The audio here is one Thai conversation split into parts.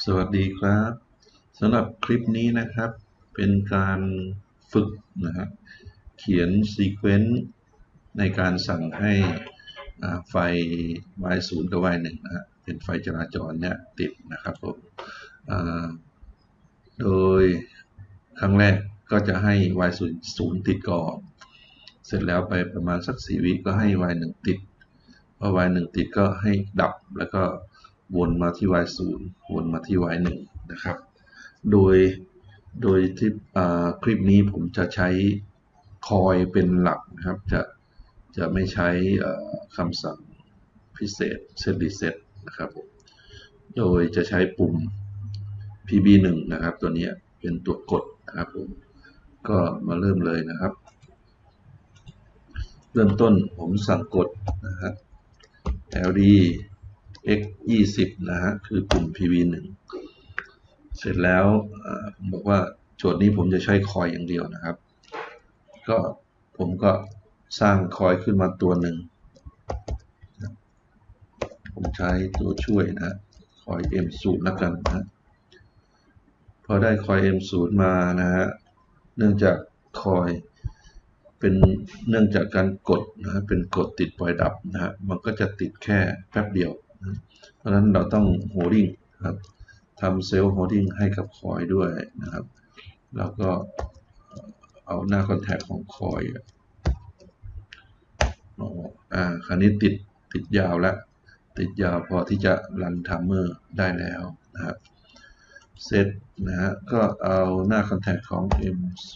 สวัสดีครับสำหรับคลิปนี้นะครับ เป็นการฝึกนะครับเขียนซีเควนต์ในการสั่งให้อ่าไฟ Y0 กับ Y1 นะฮะเป็นไฟจราจรเนี่ยติดนะครับผมโดยครั้งแรกก็จะให้ Y0 ติดก่อน เสร็จแล้วไปประมาณสัก 4 วิก็ให้ Y1 ติดพอ y 1 ติดก็ให้ดับแล้วก็ วนมาที่ y 0วนมาที่ y 1นะครับ โดยโดยที่คลิปนี้ผมจะใช้คอยเป็นหลักนะครับ จะจะไม่ใช้คำสั่งพิเศษ set reset นะครับผมโดยจะใช้ปุ่ม pb1 นะครับ ตัวนี้เป็นตัวกดนะครับผม ก็มาเริ่มเลยนะครับ เริ่มต้นผมสั่งกดนะครับ LD x 20นะฮะคือปุ่ม PV 1เสร็จแล้วอ่าผมบอกว่าโจทย์นี้ผมจะใช้คอยอย่างเดียวนะครับ ก็ผมก็สร้างคอยขึ้นมาตัวหนึ่ง ผมใช้ตัวช่วยนะคอย M0 แล้วกันนะพอได้คอย M0 มานะฮะเนื่องจากคอยเป็นเนื่องจากการกดนะฮะเป็นกดติดปล่อยดับนะฮะมันก็จะติดแค่แป๊บเดียว เพราะฉะนั้นเราต้องโฮดดิ้งครับทำเซลล์โฮดดิ้งให้กับคอยด้วยนะครับ แล้วก็เอาหน้าคอนแทคของคอยอ่าคราวนี้ติดติดยาวแล้ว ติดยาวพอที่จะรันทัมเมอร์ได้แล้วนะครับเซตนะฮะก็เอาหน้าคอนแทคของ M0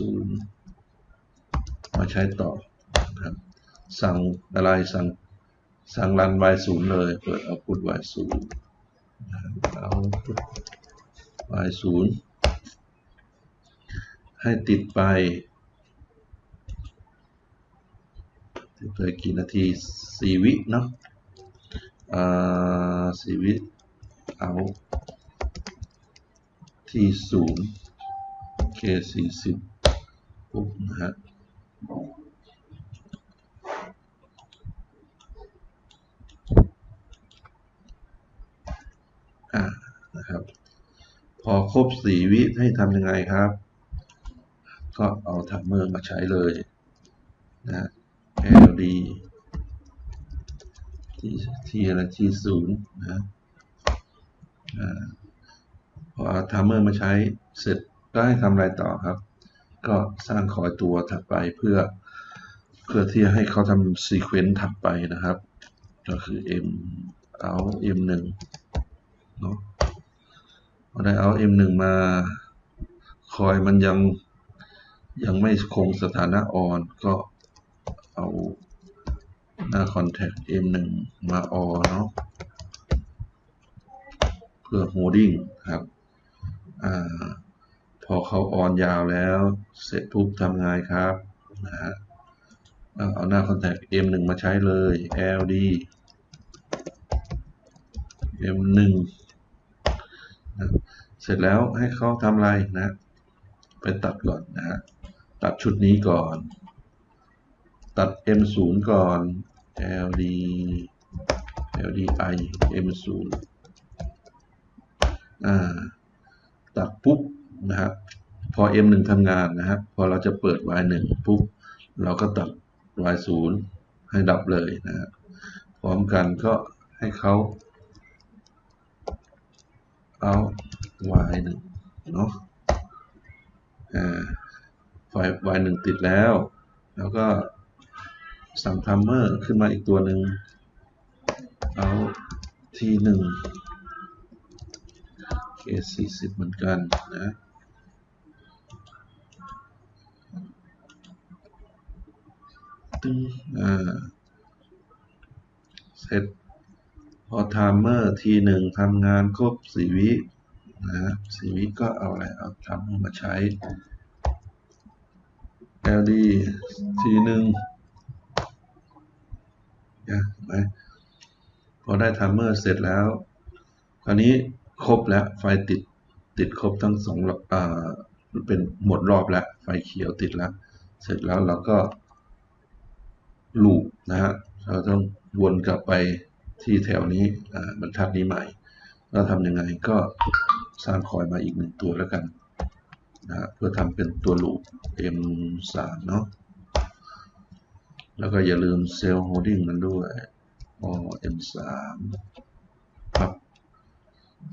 มาใช้ต่อนะครับสั่งอะไรสั่ง สั่งรัน y ศูนย์เลย เปิดเอาพุท y ศูนย์เอาพุท y ศูนย์ให้ติดไป ติดไปกี่นาทีสี่วิเนาะอ่าสี่วิเอาที่ศูนย์เคสี่สิบปุ๊บนะฮะ อ่านะครับ พอค รบสี่วิให้ทำยังไงครับ ก็เอาทัมเมอร์มาใช้เลยนะ LD ที่ที่อะไรที่ศูนย์นะพอเอาทัมเมอร์มาใช้เสร็จก็ให้ทำอะไรต่อครับ ก็สร้างคอยตัวถัดไปเพื่อเพื่อที่ให้เขาทำซีเควนต์ถัดไปนะครับ ก็คือ M เอา M1 เนาะ ได้เอา M1 มาคอยมันยังยังไม่คงสถานะออนก็เอาหน้าคอนแทค M1 มาออนเนาะเพื่อโฮดดิ้งครับอ่าพอเขาออนยาวแล้ว เสร็จปุ๊บทำไงครับนะฮะเอาหน้าคอนแทค M1 มาใช้เลย LD M1 นะเสร็จแล้วให้เขาทำอะไรนะ ไปตัดก่อนนะฮะตัดชุดนี้ก่อน ตัด M0 ก่อน LD LDI M0 อ่าตัดปุ๊บนะครับพอ M1 ทำงานนะครับพอเราจะเปิด Y1 ปุ๊บเราก็ตัด Y0 ให้ดับเลยนะฮะพร้อมกันก็ให้เขา เอา y หนึ่งเนาะอ่าไฟ y หนึ่งติดแล้ว แล้วก็สั่งทัมเมอร์ขึ้นมาอีกตัวหนึ่งเอา t หนึ่ง k สี่สิบเหมือนกันนะตึ้งอ่าเสร็จ พอไทม์เมอร์ทีหนึ่งทำงานครบสี่วินะสี่วิก็เอาอะไรเอาทม์เมมาใช้ LD ทีหนึ่งนะไหมพอได้ไทม์เมอร์เสร็จแล้ว คราวนี้ครบแล้วไฟติดติดครบทั้งสองอ่าเป็นหมดรอบแล้ว ไฟเขียวติดแล้ว เสร็จแล้วเราก็ลูปนะฮะเราต้องวนกลับไป ที่แถวนี้บรรทัดนี้ใหม่ เราทำยังไงก็สร้างคอยมาอีกหนึ่งตัวแล้วกันนะฮะเพื่อทำเป็นตัวลูป M3 เนาะแล้วก็อย่าลืมเซลล์โฮดดิ้งมันด้วยอ M3 ครับ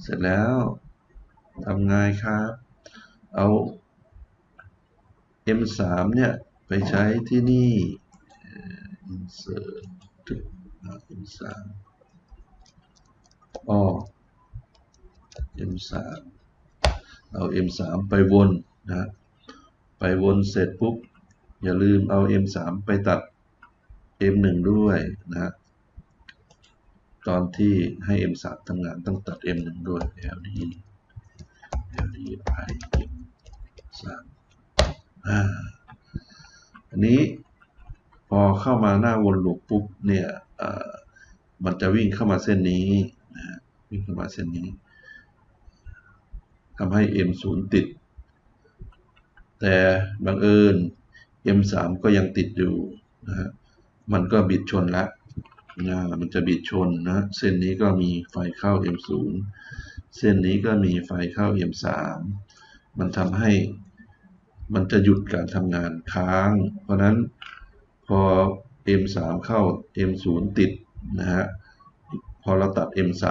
เสร็จแล้วทำไงครับ เอา M3 เนี่ย ไปใช้ที่นี่ insert M3 อ๋อ M3 เอา M3 ไปวนนะไปวนเสร็จปุ๊บ อย่าลืมเอา M3 ไปตัด M1 ด้วยนะตอนที่ให้ M3 ทำงานต้องตัด M1 ด้วย LD LD I M3 อ่าอันนี้พอเข้ามาหน้าวนลูปปุ๊บเนี่ยมันจะวิ่งเข้ามาเส้นนี้ วิ่งเข้ามาเส้นนี้ทำให้ M0 ติด แต่บังเอิญ M3 ก็ยังติดอยู่นะฮะมันก็บิดชนละนะมันจะบิดชนนะเส้นนี้ก็มีไฟเข้า M0 เส้นนี้ก็มีไฟเข้า M3 มันทำให้มันจะหยุดการทำงานค้าง เพราะนั้นพอ M3 เข้า M0 ติดนะฮะ พอเราตัด M3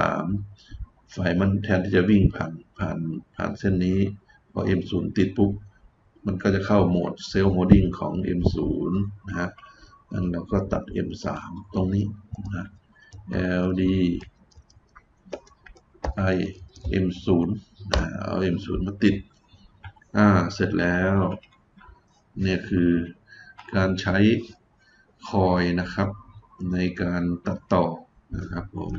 ไฟมันแทนที่จะวิ่งผ่านผ่านผ่านเส้นนี้ พอ M0 ติดปุ๊บ มันก็จะเข้าโหมดเซลล์โฮดดิ้งของ M0 นะฮะนั้นเราก็ตัด M3 ตรงนี้นะ LD I M0 นะเอา M0 มาติด อ่า เสร็จแล้ว เนี่ยคือการใช้คอยนะครับ ในการตัดต่อ นะครับผม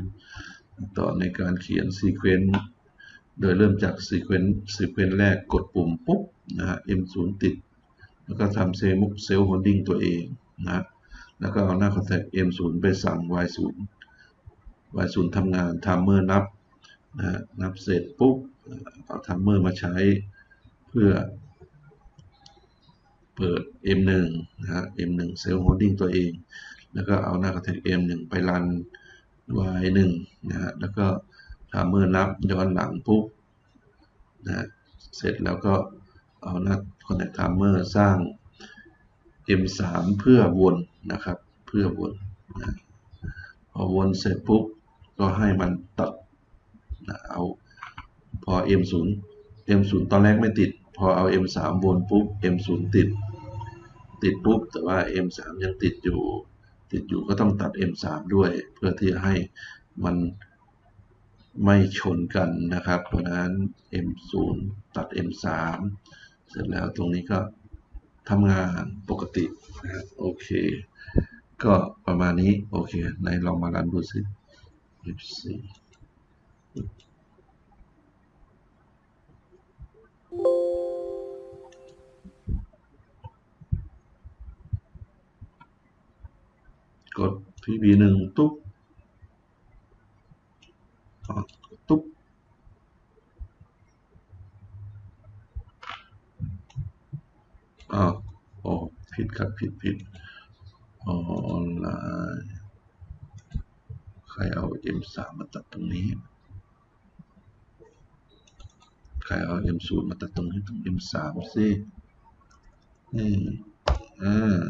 ต่อในการเขียนซีเควนต์โดยเริ่มจากซีเควนต์ซีเควนต์แรกกดปุ่มปุ๊บนะฮะ M0 ติด แล้วก็ทำเซลล์เซลล์โฮดดิ้งตัวเองนะแล้วก็เอาหน้าคอนแทค M0 ไปสั่ง Y0 Y0 ทำงานทัมเมอร์นับนะนับเสร็จปุ๊บเอาทัมเมอร์มาใช้เพื่อเปิด M1 นะฮะ M1 เซลล์โฮดดิ้งตัวเอง แล้วก็เอาหน้าคอนแทค M1 ไปรัน Y1 นะฮะแล้วก็ทำเมื่อนับย้อนหลังปุ๊บนะเสร็จแล้วก็เอาหน้า Connect Timer สร้าง M3 เพื่อวนนะครับ เพื่อวนนะพอวนเสร็จปุ๊บก็ให้มันตัดนะเอาพอ M0 M0 ตอนแรกไม่ติด พอเอา M3 วนปุ๊บ M0 ติด ติดปุ๊บ แต่ว่า M3 ยังติดอยู่ ติดอยู่ก็ต้องตัด M3 ด้วย เพื่อที่จะให้มันไม่ชนกันนะครับ เพราะนั้น M0 ตัด M3 เสร็จแล้วตรงนี้ก็ทำงานปกตินะโอเค ก็ประมาณนี้ โอเคในลองมารันดูสิ F4 กด PB หนึ่งตุ๊บตุ๊บอ้าวโอ้ผิดครับผิดผิดออนไลน์ใครเอา M3 มาตัดตรงนี้ ใครเอา M0 มาตัดตรงนี้ตรง M3 สินี่อ่า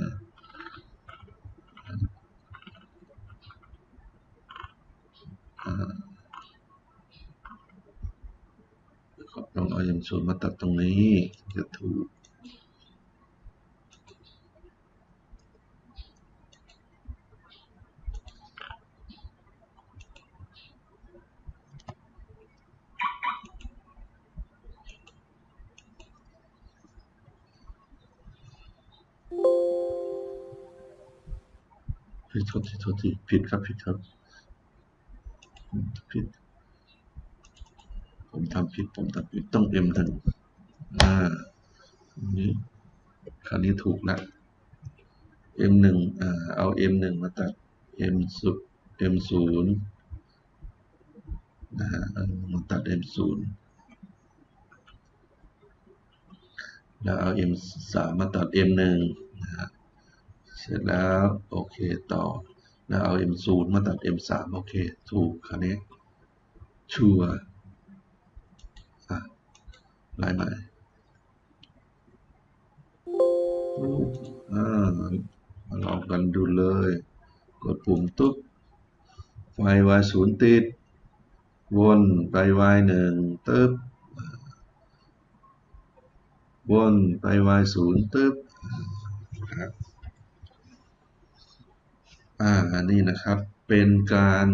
ลองเอาอย่าง ส่วนมาตัดตรงนี้จะถูกผิดโทษทีโทษทีผิดครับผิดครับผิด ทำผิดผมทำผิดต้อง M หนึ่งอ่านี้คราวนี้ถูกแล้ว M หนึ่งอ่าเอา M หนึ่งมาตัด M ศูนย์ M ศูนย์นะฮะมาตัด M ศูนย์แล้วเอา M สามมาตัด M หนึ่งนะฮะเสร็จแล้วโอเคต่อ แล้วเอา M0 มาตัด M3 โอเค ถูกคราวนี้ชัวร์ ลายใหม่อ่ามาลองกันดูเลย กดปุ่มตุ๊บไฟ y ศูนย์ติด วนไป y หนึ่งตึ๊บวนไป y ศูนย์ตึ๊บครับอ่าอันนี้นะครับ เป็นการ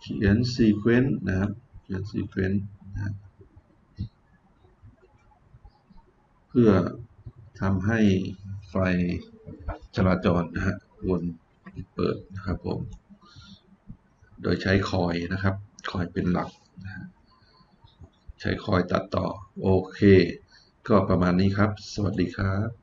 เขียนซีเควนต์นะครับ เขียนซีเควนต์นะครับ เพื่อทำให้ไฟจราจรนะฮะวนเปิดนะครับผม โดยใช้คอยนะครับ คอยเป็นหลักนะฮะใช้คอยตัดต่อ โอเค ก็ประมาณนี้ครับ สวัสดีครับ